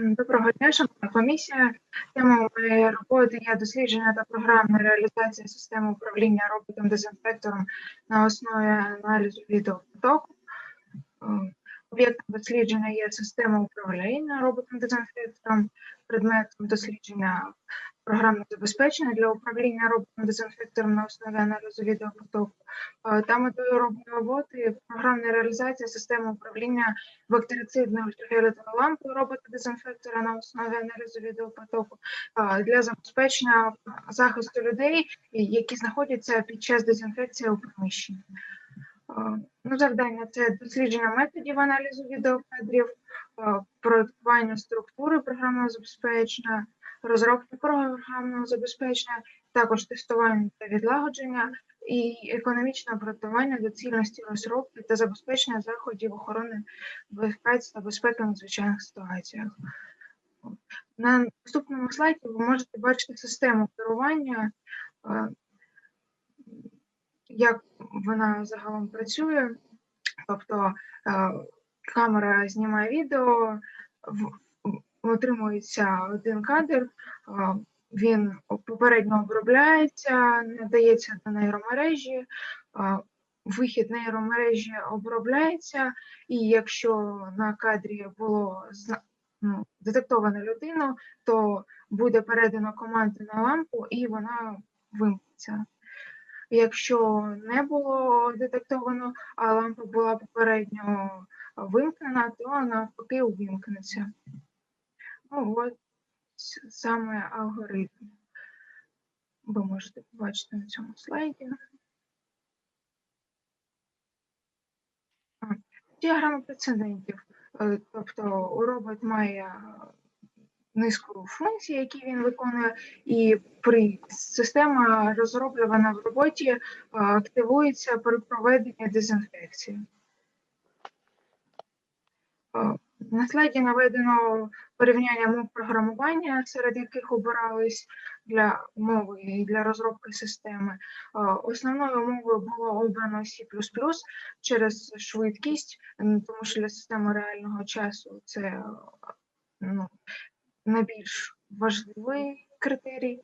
Доброго дня, шановна комісія. Тема моєї роботи є дослідження та програмна реалізація системи управління роботом-дезінфектором на основі аналізу відеопотоку. Об'єктом дослідження є система управління роботом-дезінфектором, предметом дослідження програмне забезпечення для управління роботом-дезінфектором на основі аналізу відеопотоку. Е, Та метою роб- роботи програмна реалізація системи управління бактерицидною ультрафіолетовою лампою робота-дезінфектора на основі аналізу відеопотоку для забезпечення захисту людей, які знаходяться під час дезінфекції у приміщенні. Ну, завдання це дослідження методів аналізу відеокадрів, а, проєктування структури програмного забезпечення, розробки програмного забезпечення, також тестування та відлагодження і економічне обґрунтування доцільності розробки та забезпечення заходів охорони безпеці та безпеки в надзвичайних ситуаціях. На наступному слайді ви можете бачити систему керування, е, як вона загалом працює. Тобто е, камера знімає відео, отримується один кадр, він попередньо обробляється, надається до нейромережі, вихід нейромережі обробляється, і якщо на кадрі було ну, детектовано людину, то буде передано команду на лампу і вона вимкнеться. Якщо не було детектовано, а лампа була попередньо вимкнена, то навпаки увімкнеться. От саме алгоритм. Ви можете побачити на цьому слайді. Діаграма прецедентів. Е, Тобто робот має низку функцій, які він виконує, і при система розроблена в роботі е, активується при проведенні дезінфекції. На слайді наведено порівняння мов програмування, серед яких обирались для мови і для розробки системи. Е, Основною мовою було обрано C++ через швидкість, тому що для системи реального часу це е, ну, найбільш важливий критерій.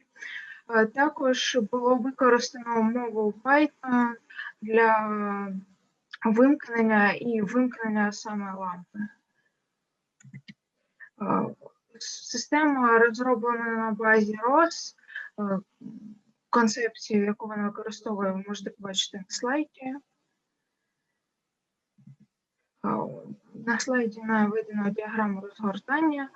Е, Також було використано мову Python для вимкнення і вимкнення саме лампи. Е, Система розроблена на базі ROS. Е, Концепцію, яку вона використовує, ви можете побачити на слайді. Е, На слайді наведено діаграму розгортання.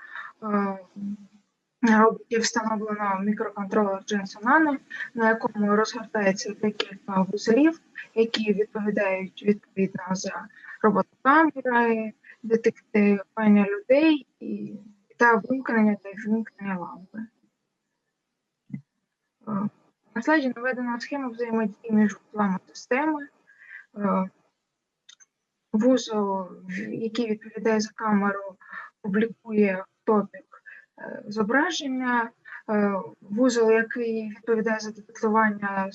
На роботі встановлено мікроконтролер Jensen Nano, на якому розгортається декілька вузлів, які відповідають відповідно за роботу камери, детектування людей і, та вимкнення та вимкнення лампи. Е, На слайді наведена схема взаємодії між вузлами системи. Е, Вузол, який відповідає за камеру, публікує топік е, зображення. Вузол, який відповідає за детектування,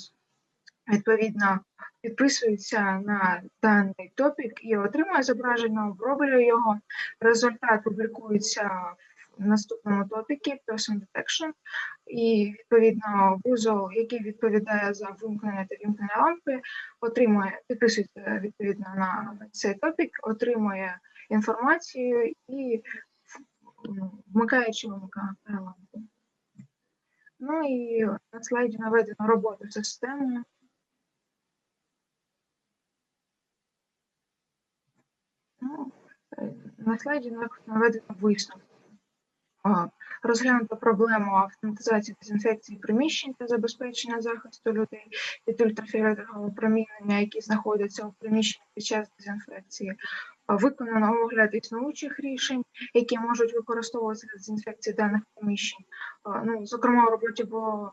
відповідно підписується на даний топік і отримує зображення, оброблює його. Результат публікується в наступному топікі Person Detection. І відповідно вузол, який відповідає за вимкнення та вімкнення лампи, отримує, підписується відповідно на цей топік, отримує інформацію і вмикає чи вимикає лампу. Ну і на слайді наведено роботу системи. Е, на слайді нав- наведено висновки. Розглянуто проблему автоматизації дезінфекції приміщень та забезпечення захисту людей від ультрафіолетового промінення, які знаходяться у приміщенні під час дезінфекції. Виконано огляд існуючих рішень, які можуть використовуватися для дезінфекції даних приміщень. Ну, зокрема, у роботі було